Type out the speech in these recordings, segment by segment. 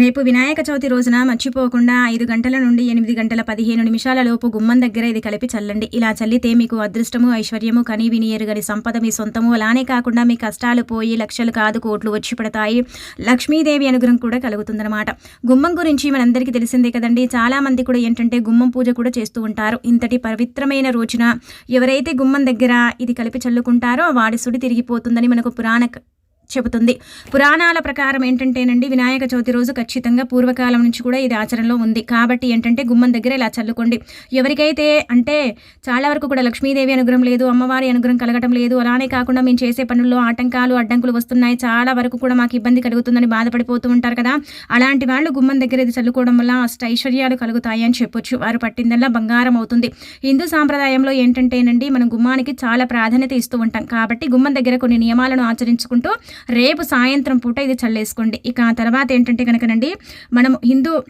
రేపు వినాయక చవితి రోజున మర్చిపోకుండా ఐదు గంటల నుండి ఎనిమిది గంటల పదిహేను నిమిషాల లోపు గుమ్మం దగ్గర ఇది కలిపి చల్లండి. ఇలా చల్లితే మీకు అదృష్టము ఐశ్వర్యము కనీ విని ఎరుగని సంపద మీ సొంతము. అలానే కాకుండా మీ కష్టాలు పోయి లక్షలు కాదు కోట్లు వచ్చి పడతాయి. లక్ష్మీదేవి అనుగ్రహం కూడా కలుగుతుందన్నమాట. గుమ్మం గురించి మనందరికీ తెలిసిందే కదండి. చాలామంది కూడా ఏంటంటే గుమ్మం పూజ కూడా చేస్తూ ఉంటారు. ఇంతటి పవిత్రమైన రోజున ఎవరైతే గుమ్మం దగ్గర ఇది కలిపి చల్లుకుంటారో వాడి సుడి తిరిగిపోతుందని మనకు పురాణ చెబుతుంది. పురాణాల ప్రకారం ఏంటంటేనండి వినాయక చవితి రోజు ఖచ్చితంగా పూర్వకాలం నుంచి కూడా ఇది ఆచరణలో ఉంది. కాబట్టి ఏంటంటే గుమ్మం దగ్గర ఇలా చల్లుకోండి. ఎవరికైతే అంటే చాలా వరకు కూడా లక్ష్మీదేవి అనుగ్రహం లేదు అమ్మవారి అనుగ్రహం కలగటం లేదు అలానే కాకుండా మేము చేసే పనుల్లో ఆటంకాలు అడ్డంకులు వస్తున్నాయి చాలా వరకు కూడా మాకు ఇబ్బంది కలుగుతుందని బాధపడిపోతూ ఉంటారు కదా. అలాంటి వాళ్ళు గుమ్మం దగ్గర ఇది చల్లుకోవడం వల్ల అష్ట ఐశ్వర్యాలు కలుగుతాయి అని చెప్పొచ్చు. వారు పట్టిందల్లా బంగారం అవుతుంది. హిందూ సాంప్రదాయంలో ఏంటంటేనండి మనం గుమ్మానికి చాలా ప్రాధాన్యత ఇస్తూ ఉంటాం. కాబట్టి గుమ్మం దగ్గర కొన్ని నియమాలను ఆచరించుకుంటూ రేపు సాయంత్రం పూట ఇది చల్లేసుకోండి. ఇక ఆ తర్వాత ఏంటంటే కనుకనండి మనం హిందూ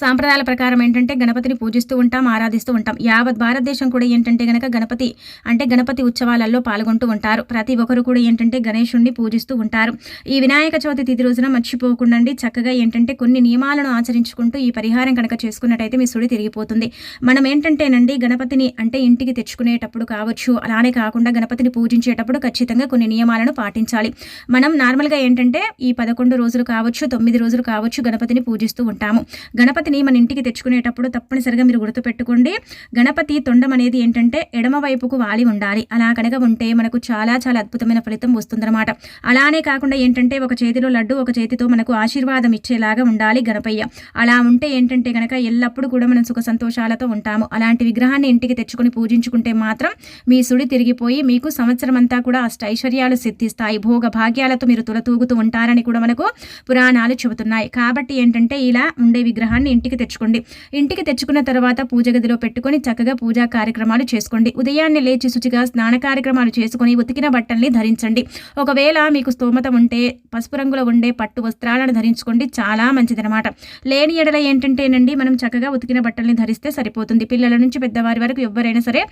సాంప్రదాయాల ప్రకారం ఏంటంటే గణపతిని పూజిస్తూ ఉంటాం ఆరాధిస్తూ ఉంటాం. యావత్ భారతదేశం కూడా ఏంటంటే గనక గణపతి అంటే గణపతి ఉత్సవాలలో పాల్గొంటూ ఉంటారు. ప్రతి ఒక్కరు కూడా ఏంటంటే గణేషుణ్ణి పూజిస్తూ ఉంటారు. ఈ వినాయక చవితి తిథి రోజున మర్చిపోకుండా చక్కగా ఏంటంటే కొన్ని నియమాలను ఆచరించుకుంటూ ఈ పరిహారం కనుక చేసుకున్నట్టయితే మీ సుడి తిరిగిపోతుంది. మనం ఏంటంటేనండి గణపతిని అంటే ఇంటికి తెచ్చుకునేటప్పుడు కావచ్చు అలానే కాకుండా గణపతిని పూజించేటప్పుడు ఖచ్చితంగా కొన్ని నియమాలను పాటించాలి. మనం నార్మల్గా ఏంటంటే ఈ పదకొండు రోజులు కావచ్చు తొమ్మిది రోజులు కావచ్చు గణపతిని పూజిస్తూ ఉంటాము. గణపతి గణపతిని మన ఇంటికి తెచ్చుకునేటప్పుడు తప్పనిసరిగా మీరు గుర్తుపెట్టుకోండి. గణపతి తొండం అనేది ఏంటంటే ఎడమ వైపుకు వాలి ఉండాలి. అలా కనుక ఉంటే మనకు చాలా చాలా అద్భుతమైన ఫలితం వస్తుందన్నమాట. అలానే కాకుండా ఏంటంటే ఒక చేతిలో లడ్డు ఒక చేతితో మనకు ఆశీర్వాదం ఇచ్చేలాగా ఉండాలి గణపయ్య. అలా ఉంటే ఏంటంటే కనుక ఎల్లప్పుడూ కూడా మనం సుఖ సంతోషాలతో ఉంటాము. అలాంటి విగ్రహాన్ని ఇంటికి తెచ్చుకొని పూజించుకుంటే మాత్రం మీ సుడి తిరిగిపోయి మీకు సంవత్సరం అంతా కూడా అష్ట ఐశ్వర్యాలు సిద్ధిస్తాయి. భోగ భాగ్యాలతో మీరు తులతూగుతూ ఉంటారని కూడా మనకు పురాణాలు చెబుతున్నాయి. కాబట్టి ఏంటంటే ఇలా ఉండే విగ్రహాన్ని విగ్రహాన్ని ఇంటికి తెచ్చుకోండి. ఇంటికి తెచ్చుకున్న తర్వాత పూజ గదిలో పెట్టుకొని చక్కగా పూజా కార్యక్రమాలు చేసుకోండి. ఉదయాన్నే లేచి శుచిగా స్నాన కార్యక్రమాలు చేసుకుని ఉతికిన బట్టల్ని ధరించండి. ఒకవేళ మీకు స్తోమత ఉంటే పసుపు రంగులో ఉండే పట్టు వస్త్రాలను ధరించుకోండి. చాలా మంచిదనమాట లేని ఎడల ఏంటంటేనండి మనం చక్కగా ఉతికిన బట్టల్ని ధరిస్తే సరిపోతుంది. పిల్లల నుంచి పెద్దవారి వరకు ఎవరైనా సరే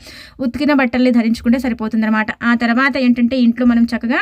ఉతికిన బట్టల్ని ధరించుకుంటే సరిపోతుంది అనమాట ఆ తర్వాత ఏంటంటే ఇంట్లో మనం చక్కగా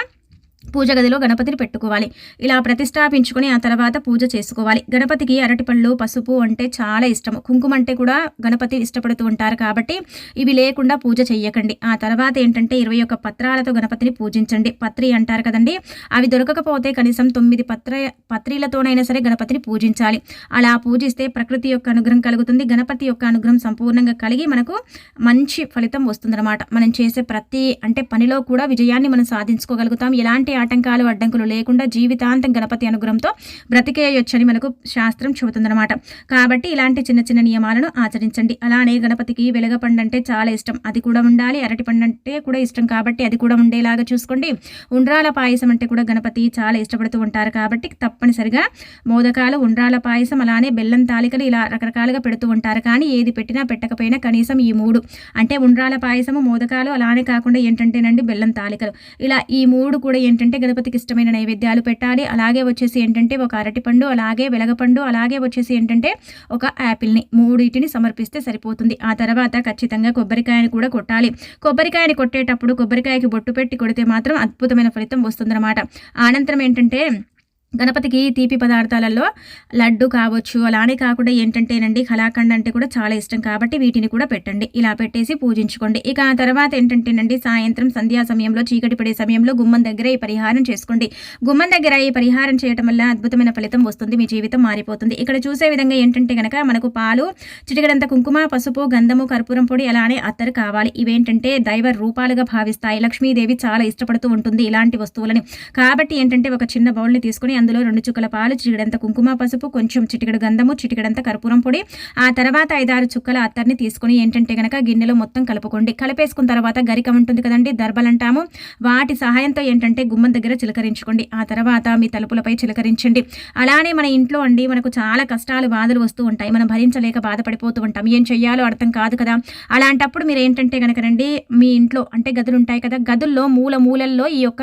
పూజ గదిలో గణపతిని పెట్టుకోవాలి. ఇలా ప్రతిష్టాపించుకొని ఆ తర్వాత పూజ చేసుకోవాలి. గణపతికి అరటిపళ్ళు పసుపు అంటే చాలా ఇష్టము. కుంకుమ అంటే కూడా గణపతి ఇష్టపడుతూ ఉంటారు కాబట్టి ఇవి లేకుండా పూజ చేయకండి ఆ తర్వాత ఏంటంటే ఇరవై ఒక్క పత్రాలతో గణపతిని పూజించండి. పత్రి అంటారు కదండి? అవి దొరకకపోతే కనీసం తొమ్మిది పత్ర పత్రిలతోనైనా సరే గణపతిని పూజించాలి. అలా పూజిస్తే ప్రకృతి యొక్క అనుగ్రహం కలుగుతుంది. గణపతి యొక్క అనుగ్రహం సంపూర్ణంగా కలిగి మనకు మంచి ఫలితం వస్తుందన్నమాట. మనం చేసే ప్రతి అంటే పనిలో కూడా విజయాన్ని మనం సాధించుకోగలుగుతాం. ఎలాంటి ఆటంకాలు అడ్డంకులు లేకుండా జీవితాంతం గణపతి అనుగ్రహంతో బ్రతికేయొచ్చని మనకు శాస్త్రం చెబుతుందన్నమాట. కాబట్టి ఇలాంటి చిన్న చిన్న నియమాలను ఆచరించండి. అలానే గణపతికి వెలగపండు అంటే చాలా ఇష్టం. అది కూడా ఉండాలి. అరటి పండు అంటే కూడా ఇష్టం. కాబట్టి అది కూడా ఉండేలాగా చూసుకోండి. ఉండ్రాల పాయసం అంటే కూడా గణపతి చాలా ఇష్టపడుతూ ఉంటారు. కాబట్టి తప్పనిసరిగా మోదకాలు ఉండ్రాల పాయసం అలానే బెల్లం తాలికలు ఇలా రకరకాలుగా పెడుతూ ఉంటారు. కానీ ఏది పెట్టినా పెట్టకపోయినా కనీసం ఈ మూడు. అంటే ఉండ్రాల పాయసము మోదకాలు అలానే కాకుండా ఏంటంటేనండి బెల్లం తాలికలు. ఇలా ఈ మూడు కూడా ఏంటంటే ఏంటంటే గణపతికి ఇష్టమైన నైవేద్యాలు పెట్టాలి. అలాగే వచ్చేసి ఏంటంటే ఒక అరటిపండు అలాగే వెలగపండు అలాగే వచ్చేసి ఏంటంటే ఒక యాపిల్ని మూడింటిని సమర్పిస్తే సరిపోతుంది. ఆ తర్వాత ఖచ్చితంగా కొబ్బరికాయని కూడా కొట్టాలి. కొబ్బరికాయని కొట్టేటప్పుడు కొబ్బరికాయకి బొట్టు పెట్టి కొడితే మాత్రం అద్భుతమైన ఫలితం వస్తుందన్నమాట. అనంతరం ఏంటంటే గణపతికి తీపి పదార్థాలలో లడ్డు కావచ్చు అలానే కాకుండా ఏంటంటేనండి కళాఖండ్ అంటే కూడా చాలా ఇష్టం కాబట్టి వీటిని కూడా పెట్టండి. ఇలా పెట్టేసి పూజించుకోండి. ఇక ఆ తర్వాత ఏంటంటేనండి సాయంత్రం సంధ్యా సమయంలో చీకటి పడే సమయంలో గుమ్మం దగ్గర ఈ పరిహారం చేసుకోండి. గుమ్మం దగ్గర ఈ పరిహారం చేయటం వల్ల అద్భుతమైన ఫలితం వస్తుంది. మీ జీవితం మారిపోతుంది. ఇక్కడ చూసే విధంగా ఏంటంటే కనుక మనకు పాలు చిటికడంత కుంకుమ పసుపు గంధము కర్పూరం పొడి అలానే అత్తరు కావాలి. ఇవేంటంటే దైవ రూపాలుగా భావిస్తాయి. లక్ష్మీదేవి చాలా ఇష్టపడుతూ ఉంటుంది ఇలాంటి వస్తువులని. కాబట్టి ఏంటంటే ఒక చిన్న బౌల్ని తీసుకుని అందులో రెండు చుక్కల పాలు చిటికడంత కుంకుమ పసుపు కొంచెం చిటికడు గంధము చిటికడంత కర్పూరం పొడి. ఆ తర్వాత ఐదారు చుక్కల అత్తర్ని తీసుకుని ఏంటంటే కనుక గిన్నెలో మొత్తం కలుపుకోండి. కలిపేసుకున్న తర్వాత గరిక ఉంటుంది కదండి దర్బలు అంటాము వాటి సహాయంతో ఏంటంటే గుమ్మం దగ్గర చిలకరించుకోండి. ఆ తర్వాత మీ తలుపులపై చిలకరించండి. అలానే మన ఇంట్లో అండి మనకు చాలా కష్టాలు బాధలు వస్తూ ఉంటాయి. మనం భరించలేక బాధపడిపోతూ ఉంటాం. ఏం చెయ్యాలో అర్థం కాదు కదా. అలాంటప్పుడు మీరు ఏంటంటే కనుకనండి మీ ఇంట్లో అంటే గదులు ఉంటాయి కదా గదుల్లో మూల మూలల్లో ఈ యొక్క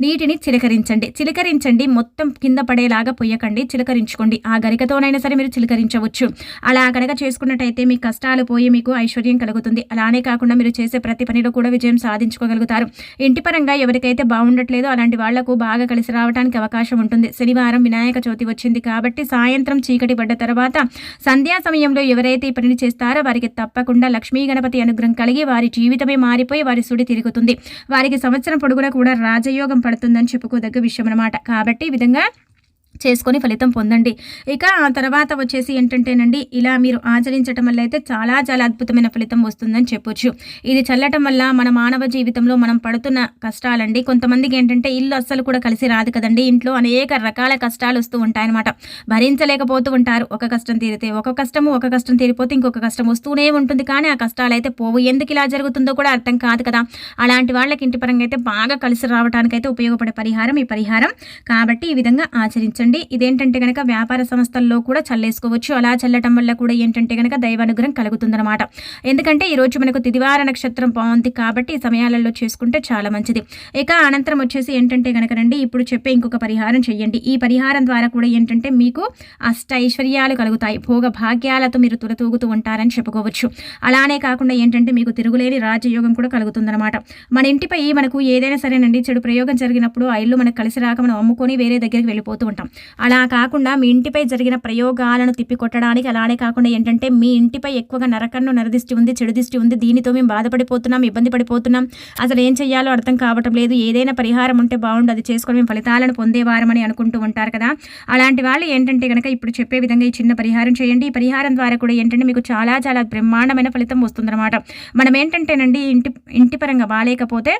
నీటిని చిలకరించండి. చిలకరించండి మొత్తం కింద పడేలాగా పొయ్యకండి చిలకరించుకోండి. ఆ గరికతోనైనా సరే మీరు చిలకరించవచ్చు. అలా కనుక చేసుకున్నట్టయితే మీ కష్టాలు పోయి మీకు ఐశ్వర్యం కలుగుతుంది. అలానే కాకుండా మీరు చేసే ప్రతి పనిలో కూడా విజయం సాధించుకోగలుగుతారు. ఇంటి పరంగా ఎవరికైతే బాగుండట్లేదో అలాంటి వాళ్ళకు బాగా కలిసి రావడానికి అవకాశం ఉంటుంది. శనివారం వినాయక చవితి వచ్చింది కాబట్టి సాయంత్రం చీకటి పడ్డ తర్వాత సంధ్యా సమయంలో ఎవరైతే ఈ పనిని చేస్తారో వారికి తప్పకుండా లక్ష్మీ గణపతి అనుగ్రహం కలిగి వారి జీవితమే మారిపోయి వారి సుడి తిరుగుతుంది. వారికి సంవత్సరం పొడుగున కూడా రాజయోగం పడుతుందని చెప్పుకోదగ్గ విషయం అనమాట కాబట్టి ఈ విధంగా చేసుకొని ఫలితం పొందండి. ఇక ఆ తర్వాత వచ్చేసి ఏంటంటేనండి ఇలా మీరు ఆచరించడం వల్ల అయితే చాలా చాలా అద్భుతమైన ఫలితం వస్తుందని చెప్పొచ్చు. ఇది చల్లటం వల్ల మన మానవ జీవితంలో మనం పడుతున్న కష్టాలండి. కొంతమందికి ఏంటంటే ఇల్లు అస్సలు కూడా కలిసి రాదు కదండి. ఇంట్లో అనేక రకాల కష్టాలు వస్తూ ఉంటాయన్నమాట. భరించలేకపోతూ ఉంటారు. ఒక కష్టం తీరితే ఒక కష్టము ఒక కష్టం తీరిపోతే ఇంకొక కష్టం వస్తూనే ఉంటుంది. కానీ ఆ కష్టాలు అయితే పోవు. ఎందుకు ఇలా జరుగుతుందో కూడా అర్థం కాదు కదా. అలాంటి వాళ్ళకి ఇంటి పరంగా అయితే బాగా కలిసి రావడానికైతే ఉపయోగపడే పరిహారం ఈ పరిహారం. కాబట్టి ఈ విధంగా ఆచరించండి. చూడండి ఇదేంటంటే కనుక వ్యాపార సంస్థల్లో కూడా చల్లేసుకోవచ్చు. అలా చల్లటం వల్ల కూడా ఏంటంటే కనుక దైవానుగ్రహం కలుగుతుందన్నమాట. ఎందుకంటే ఈరోజు మనకు తిదివార నక్షత్రం బాగుంది కాబట్టి ఈ సమయాలలో చేసుకుంటే చాలా మంచిది. ఇక అనంతరం వచ్చేసి ఏంటంటే కనుక రండి ఇప్పుడు చెప్పే ఇంకొక పరిహారం చెయ్యండి ఈ పరిహారం ద్వారా కూడా ఏంటంటే మీకు అష్ట ఐశ్వర్యాలు కలుగుతాయి. భోగ భాగ్యాలతో మీరు తులతూగుతూ ఉంటారని చెప్పుకోవచ్చు. అలానే కాకుండా ఏంటంటే మీకు తిరుగులేని రాజయోగం కూడా కలుగుతుందన్నమాట. మన ఇంటిపై మనకు ఏదైనా సరేనండి చెడు ప్రయోగం జరిగినప్పుడు ఆ ఇల్లు మనకు కలిసి రాక మనం అమ్ముకొని వేరే దగ్గరికి వెళ్ళిపోతూ ఉంటాం. అలా కాకుండా మీ ఇంటిపై జరిగిన ప్రయోగాలను తిప్పికొట్టడానికి అలానే కాకుండా ఏంటంటే మీ ఇంటిపై ఎక్కువగా నరకన్ను నరదిష్టి ఉంది చెడు దిష్టి ఉంది దీనితో మేము బాధపడిపోతున్నాం ఇబ్బంది పడిపోతున్నాం. అసలు ఏం చేయాలో అర్థం కావటం లేదు. ఏదైనా పరిహారం ఉంటే బాగుండు అది చేసుకొని మేము ఫలితాలను పొందేవారమని అనుకుంటూ ఉంటారు కదా. అలాంటి వాళ్ళు ఏంటంటే కనుక ఇప్పుడు చెప్పే విధంగా ఈ చిన్న పరిహారం చేయండి. ఈ పరిహారం ద్వారా కూడా ఏంటంటే మీకు చాలా చాలా బ్రహ్మాండమైన ఫలితం వస్తుందన్నమాట. మనం ఏంటంటేనండి ఇంటి ఇంటి పరంగా బాగాలేకపోతే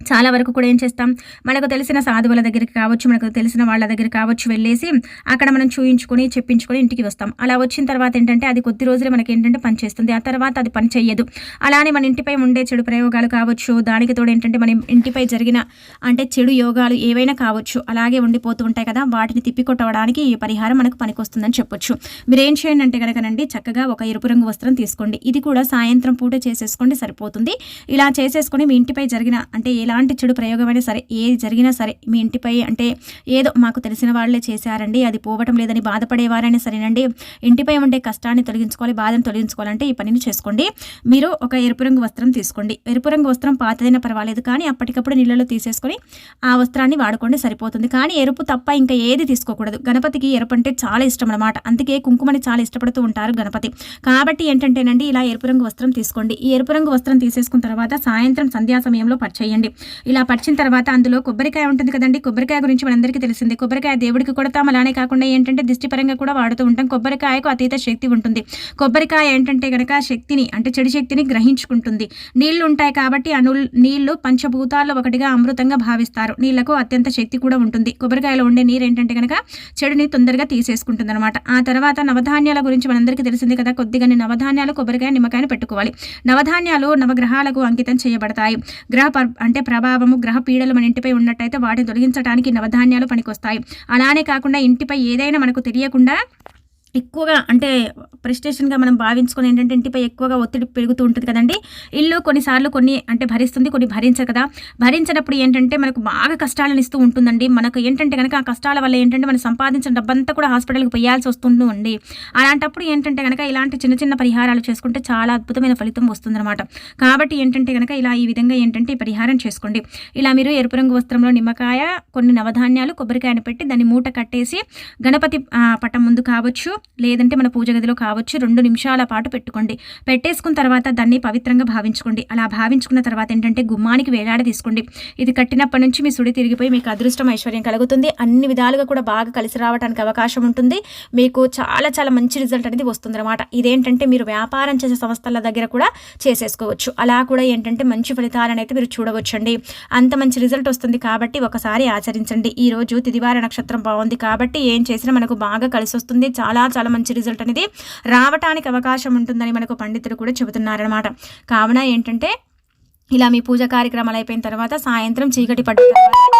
చాలా వరకు కూడా ఏం చేస్తాం? మనకు తెలిసిన సాధువుల దగ్గరికి కావచ్చు మనకు తెలిసిన వాళ్ళ దగ్గర కావచ్చు వెళ్ళేసి అక్కడ మనం చూయించుకొని చెప్పించుకొని ఇంటికి వస్తాం. అలా వచ్చిన తర్వాత ఏంటంటే అది కొద్ది రోజులే మనకి ఏంటంటే పని చేస్తుంది. ఆ తర్వాత అది పని చెయ్యదు. అలానే మన ఇంటిపై ఉండే చెడు ప్రయోగాలు కావచ్చు దానికి తోడు ఏంటంటే మన ఇంటిపై జరిగిన అంటే చెడు యోగాలు ఏవైనా కావచ్చు అలాగే ఉండిపోతూ ఉంటాయి కదా వాటిని తిప్పికొట్టడానికి ఈ పరిహారం మనకు పనికొస్తుందని చెప్పొచ్చు. మీరు ఏం చేయండి అంటే కనుకనండి చక్కగా ఒక ఎరుపు రంగు వస్త్రం తీసుకోండి. ఇది కూడా సాయంత్రం పూట చేసేసుకోండి సరిపోతుంది. ఇలా చేసేసుకొని మీ ఇంటిపై జరిగిన అంటే ఎలాంటి చెడు ప్రయోగమైనా సరే ఏది జరిగినా సరే మీ ఇంటిపై అంటే ఏదో మాకు తెలిసిన వాళ్ళే చేశారండి అది పోవటం లేదని బాధపడేవారైనా సరేనండి. ఇంటిపై ఉండే కష్టాన్ని తొలగించుకోవాలి బాధను తొలగించుకోవాలంటే ఈ పనిని చేసుకోండి. మీరు ఒక ఎరుపు రంగు వస్త్రం తీసుకోండి. ఎరుపు రంగు వస్త్రం పాతదైనా పర్వాలేదు కానీ అప్పటికప్పుడు నీళ్ళలో తీసేసుకొని ఆ వస్త్రాన్ని వాడుకోండి సరిపోతుంది. కానీ ఎరుపు తప్ప ఇంకా ఏది తీసుకోకూడదు. గణపతికి ఎరుపు అంటే చాలా ఇష్టం అనమాట అందుకే కుంకుమని చాలా ఇష్టపడుతూ ఉంటారు గణపతి. కాబట్టి ఏంటంటేనండి ఇలా ఎరుపు రంగు వస్త్రం తీసుకోండి. ఈ ఎరుపు రంగు వస్త్రం తీసేసుకున్న తర్వాత సాయంత్రం సంధ్యా సమయంలో పర్చేయండి. ఇలా పరిచిన తర్వాత అందులో కొబ్బరికాయ ఉంటుంది కదండి. కొబ్బరికాయ గురించి మనందరికీ తెలిసింది. కొబ్బరికాయ దేవుడికి కొడతాం అలానే కాకుండా ఏంటంటే దిష్టిపరంగా కూడా వాడుతూ ఉంటాం. కొబ్బరికాయకు అతీత శక్తి ఉంటుంది. కొబ్బరికాయ ఏంటంటే కనుక శక్తిని అంటే చెడు శక్తిని గ్రహించుకుంటుంది. నీళ్ళు ఉంటాయి కాబట్టి అను నీళ్ళు పంచభూతాల్లో ఒకటిగా అమృతంగా భావిస్తారు. నీళ్ళకు అత్యంత శక్తి కూడా ఉంటుంది. కొబ్బరికాయలో ఉండే నీరు ఏంటంటే కనుక చెడుని తొందరగా తీసేసుకుంటుంది అనమాట ఆ తర్వాత నవధాన్యాల గురించి మనందరికీ తెలిసింది కదా. కొద్దిగా నవధాన్యాలు కొబ్బరికాయ నిమ్మకాయని పెట్టుకోవాలి. నవధాన్యాలు నవగ్రహాలకు అంకితం చేయబడతాయి. గ్రహ అంటే ప్రభావము గ్రహ పీడలు మన ఇంటిపై ఉన్నట్టయితే వాటిని తొలగించడానికి నవధాన్యాలు పనికొస్తాయి. అలానే కాకుండా ఇంటిపై ఏదైనా మనకు తెలియకుండా ఎక్కువగా అంటే ప్రెస్టేషన్గా మనం భావించుకొని ఏంటంటే ఇంటిపై ఎక్కువగా ఒత్తిడి పెరుగుతూ ఉంటుంది కదండి. ఇల్లు కొన్నిసార్లు కొన్ని అంటే భరిస్తుంది కొన్ని భరించరు కదా. భరించినప్పుడు ఏంటంటే మనకు బాగా కష్టాలను ఇస్తూ ఉంటుందండి. మనకు ఏంటంటే కనుక ఆ కష్టాల వల్ల ఏంటంటే మనం సంపాదించిన డబ్బంతా కూడా హాస్పిటల్కి పోయాల్సి వస్తుందండి అలాంటప్పుడు ఏంటంటే కనుక ఇలాంటి చిన్న చిన్న పరిహారాలు చేసుకుంటే చాలా అద్భుతమైన ఫలితం వస్తుందన్నమాట. కాబట్టి ఏంటంటే కనుక ఇలా ఈ విధంగా ఏంటంటే ఈ పరిహారం చేసుకోండి. ఇలా మీరు ఎరుపు రంగు వస్త్రంలో నిమ్మకాయ కొన్ని నవధాన్యాలు కొబ్బరికాయను పెట్టి దాన్ని మూట కట్టేసి గణపతి పటం ముందు కావచ్చు. లేదంటే మన పూజ గదిలో కావచ్చు రెండు నిమిషాల పాటు పెట్టుకోండి. పెట్టేసుకున్న తర్వాత దాన్ని పవిత్రంగా భావించుకోండి. అలా భావించుకున్న తర్వాత ఏంటంటే గుమ్మానికి వేలాడ తీసుకోండి. ఇది కట్టినప్పటి నుంచి మీ సుడి తిరిగిపోయి మీకు అదృష్టం ఐశ్వర్యం కలుగుతుంది. అన్ని విధాలుగా కూడా బాగా కలిసి రావడానికి అవకాశం ఉంటుంది. మీకు చాలా చాలా మంచి రిజల్ట్ అనేది వస్తుంది అనమాట ఇదేంటంటే మీరు వ్యాపారం చేసే సంస్థల దగ్గర కూడా చేసేసుకోవచ్చు. అలా కూడా ఏంటంటే మంచి ఫలితాలను అయితే మీరు చూడవచ్చండి. అంత మంచి రిజల్ట్ వస్తుంది కాబట్టి ఒకసారి ఆచరించండి. ఈరోజు తిదివార నక్షత్రం బాగుంది కాబట్టి ఏం చేసినా మనకు బాగా కలిసి వస్తుంది. చాలా చాలా మంచి రిజల్ట్ అనేది రావటానికి అవకాశం ఉంటుందని మనకు పండితులు కూడా చెబుతున్నారనమాట కావున ఏంటంటే ఇలా మీ పూజ కార్యక్రమాలు అయిపోయిన తర్వాత సాయంత్రం చీకటి పడ్డ తర్వాత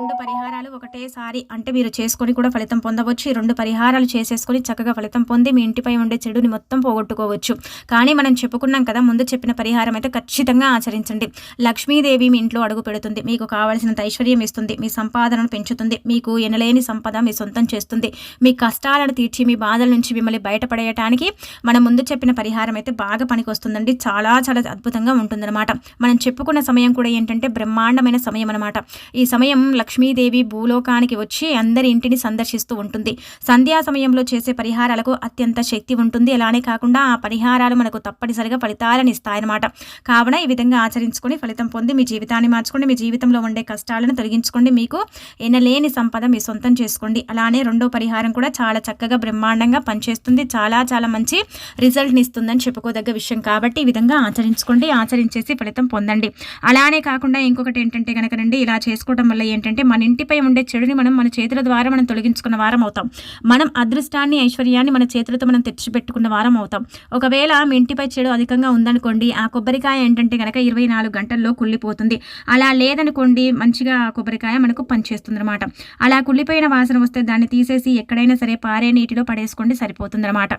రెండు పరిహారాలు ఒకటేసారి అంటే మీరు చేసుకొని కూడా ఫలితం పొందవచ్చు. ఈ రెండు పరిహారాలు చేసేసుకొని చక్కగా ఫలితం పొంది మీ ఇంటిపై ఉండే చెడుని మొత్తం పోగొట్టుకోవచ్చు. కానీ మనం చెప్పుకున్నాం కదా ముందు చెప్పిన పరిహారం అయితే ఖచ్చితంగా ఆచరించండి. లక్ష్మీదేవి మీ ఇంట్లో అడుగు పెడుతుంది. మీకు కావలసినంత ఐశ్వర్యం ఇస్తుంది. మీ సంపాదనను పెంచుతుంది. మీకు ఎనలేని సంపద మీ సొంతం చేస్తుంది. మీ కష్టాలను తీర్చి మీ బాధల నుంచి మిమ్మల్ని బయటపడేయటానికి మనం ముందు చెప్పిన పరిహారం అయితే బాగా పనికొస్తుందండి. చాలా చాలా అద్భుతంగా ఉంటుందన్నమాట. మనం చెప్పుకున్న సమయం కూడా ఏంటంటే బ్రహ్మాండమైన సమయం అనమాట ఈ సమయం లక్ష్మీదేవి భూలోకానికి వచ్చి అందరి ఇంటిని సందర్శిస్తూ ఉంటుంది. సంధ్యా సమయంలో చేసే పరిహారాలకు అత్యంత శక్తి ఉంటుంది. అలానే కాకుండా ఆ పరిహారాలు మనకు తప్పనిసరిగా ఫలితాలను ఇస్తాయన్నమాట. కావున ఈ విధంగా ఆచరించుకొని ఫలితం పొంది మీ జీవితాన్ని మార్చుకోండి. మీ జీవితంలో ఉండే కష్టాలను తొలగించుకోండి మీకు. ఎనలేని సంపద మీ సొంతం చేసుకోండి. అలానే రెండో పరిహారం కూడా చాలా చక్కగా బ్రహ్మాండంగా పనిచేస్తుంది. చాలా చాలా మంచి రిజల్ట్ని ఇస్తుందని చెప్పుకోదగ్గ విషయం. కాబట్టి ఈ విధంగా ఆచరించుకోండి. ఆచరించేసి ఫలితం పొందండి. అలానే కాకుండా ఇంకొకటి ఏంటంటే కనుక రండి ఇలా చేసుకోవడం వల్ల ఏంటంటే మన ఇంటిపై ఉండే చెడుని మనం మన చేతుల ద్వారా మనం తొలగించుకున్న వారం అవుతాం. మనం అదృష్టాన్ని ఐశ్వర్యాన్ని మన చేతులతో మనం తెచ్చిపెట్టుకున్న వారం అవుతాం. ఒకవేళ మీ ఇంటిపై చెడు అధికంగా ఉందనుకోండి ఆ కొబ్బరికాయ ఏంటంటే కనుక ఇరవై నాలుగు గంటల్లో కుళ్ళిపోతుంది. అలా లేదనుకోండి మంచిగా ఆ కొబ్బరికాయ మనకు పనిచేస్తుంది అనమాట అలా కుళ్ళిపోయిన వాసన వస్తే దాన్ని తీసేసి ఎక్కడైనా సరే పారే నీటిలో పడేసుకోండి సరిపోతుంది అనమాట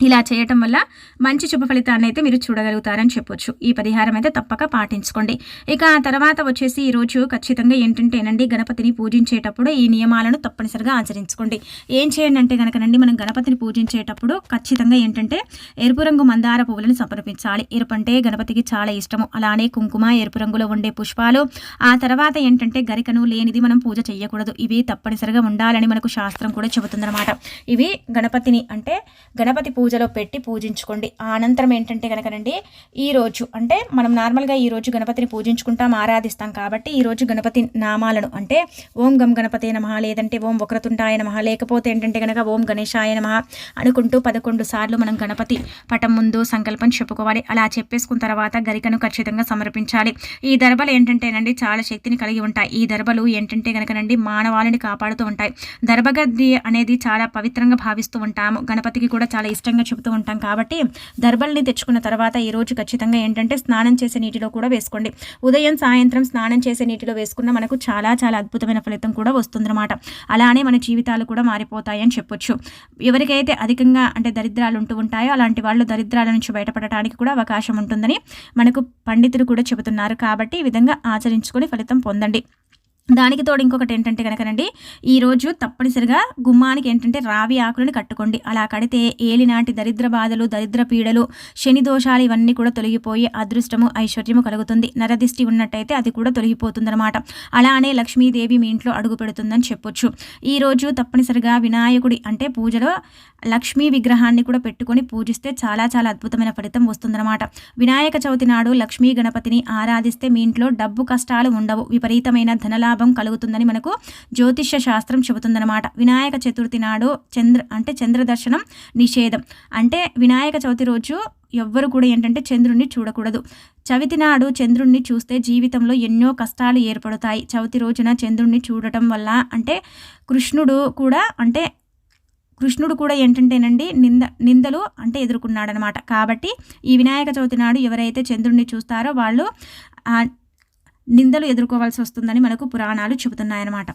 ఇలా చేయటం వల్ల మంచి శుభ ఫలితాన్ని అయితే మీరు చూడగలుగుతారని చెప్పొచ్చు. ఈ పరిహారం అయితే తప్పక పాటించుకోండి. ఇక ఆ తర్వాత వచ్చేసి ఈరోజు ఖచ్చితంగా ఏంటంటేనండి గణపతిని పూజించేటప్పుడు ఈ నియమాలను తప్పనిసరిగా ఆచరించుకోండి. ఏం చేయండి అంటే కనుకనండి మనం గణపతిని పూజించేటప్పుడు ఖచ్చితంగా ఏంటంటే ఎరుపు రంగు మందార పువ్వులను సమర్పించాలి. ఎరుపు అంటే గణపతికి చాలా ఇష్టము. అలానే కుంకుమ ఎరుపు రంగులో ఉండే పుష్పాలు. ఆ తర్వాత ఏంటంటే గరికను లేనిది మనం పూజ చేయకూడదు ఇవి తప్పనిసరిగా ఉండాలని మనకు శాస్త్రం కూడా చెబుతుందన్నమాట. ఇవి గణపతిని అంటే గణపతి పూజలో పెట్టి పూజించుకోండి. అనంతరం ఏంటంటే కనుకనండి ఈ రోజు అంటే మనం నార్మల్గా ఈ రోజు గణపతిని పూజించుకుంటాం ఆరాధిస్తాం కాబట్టి ఈరోజు గణపతి నామాలను అంటే ఓం గం గణపతి నమ లేదంటే ఓం వక్రతుంటాయ నమ లేకపోతే ఏంటంటే కనుక ఓం గణేశాయ నమ అనుకుంటూ పదకొండు సార్లు మనం గణపతి పటం ముందు సంకల్పం చెప్పుకోవాలి. అలా చెప్పేసుకున్న తర్వాత గరికను ఖచ్చితంగా సమర్పించాలి. ఈ దర్బలు ఏంటంటేనండి చాలా శక్తిని కలిగి ఉంటాయి. ఈ దర్బలు ఏంటంటే కనుకనండి మానవాళిని కాపాడుతూ ఉంటాయి. దర్భగద్ది అనేది చాలా పవిత్రంగా భావిస్తూ ఉంటాము. గణపతికి కూడా చాలా ఇష్టంగా చెబుతూ ఉంటాం కాబట్టి దర్బల్ని తెచ్చుకున్న తర్వాత ఈరోజు ఖచ్చితంగా ఏంటంటే స్నానం చేసే నీటిలో కూడా వేసుకోండి. ఉదయం సాయంత్రం స్నానం చేసే నీటిలో వేసుకున్న మనకు చాలా చాలా అద్భుతమైన ఫలితం కూడా వస్తుందన్నమాట. అలానే మన జీవితాలు కూడా మారిపోతాయని చెప్పొచ్చు. ఎవరికైతే అధికంగా అంటే దరిద్రాలు ఉంటూ ఉంటాయో అలాంటి వాళ్ళు దరిద్రాల నుంచి బయటపడటానికి కూడా అవకాశం ఉంటుందని మనకు పండితులు కూడా చెబుతున్నారు. కాబట్టి ఈ విధంగా ఆచరించుకొని ఫలితం పొందండి. దానికి తోడు ఇంకొకటి ఏంటంటే కనుకనండి ఈరోజు తప్పనిసరిగా గుమ్మానికి ఏంటంటే రావి ఆకులను కట్టుకోండి. అలా కడితే ఏలినాటి దరిద్ర బాధలు దరిద్ర పీడలు శని దోషాలు ఇవన్నీ కూడా తొలగిపోయి అదృష్టము ఐశ్వర్యము కలుగుతుంది. నరదిష్టి ఉన్నట్టయితే అది కూడా తొలగిపోతుందన్నమాట. అలానే లక్ష్మీదేవి మీ ఇంట్లో అడుగు పెడుతుందని చెప్పొచ్చు. ఈరోజు తప్పనిసరిగా వినాయకుడి అంటే పూజలో లక్ష్మీ విగ్రహాన్ని కూడా పెట్టుకొని పూజిస్తే చాలా చాలా అద్భుతమైన ఫలితం వస్తుందన్నమాట. వినాయక చవితి నాడు లక్ష్మీ గణపతిని ఆరాధిస్తే మీ ఇంట్లో డబ్బు కష్టాలు ఉండవు. విపరీతమైన ధనలాభ కలుగుతుందని మనకు జ్యోతిష్య శాస్త్రం చెబుతుందన్నమాట. వినాయక చతుర్థి నాడు చంద్ర అంటే చంద్ర దర్శనం నిషేధం. అంటే వినాయక చవితి రోజు ఎవ్వరు కూడా ఏంటంటే చంద్రుణ్ణి చూడకూడదు. చవితి నాడు చంద్రుణ్ణి చూస్తే జీవితంలో ఎన్నో కష్టాలు ఏర్పడతాయి. చవితి రోజున చంద్రుణ్ణి చూడటం వల్ల అంటే కృష్ణుడు కూడా అంటే కృష్ణుడు కూడా ఏంటంటేనండి నింద నిందలు అంటే ఎదుర్కొన్నాడనమాట కాబట్టి ఈ వినాయక చవితి నాడు ఎవరైతే చంద్రుణ్ణి చూస్తారో వాళ్ళు నిందలు ఎదుర్కోవాల్సి వస్తుందని మనకు పురాణాలు చెబుతున్నాయన్నమాట.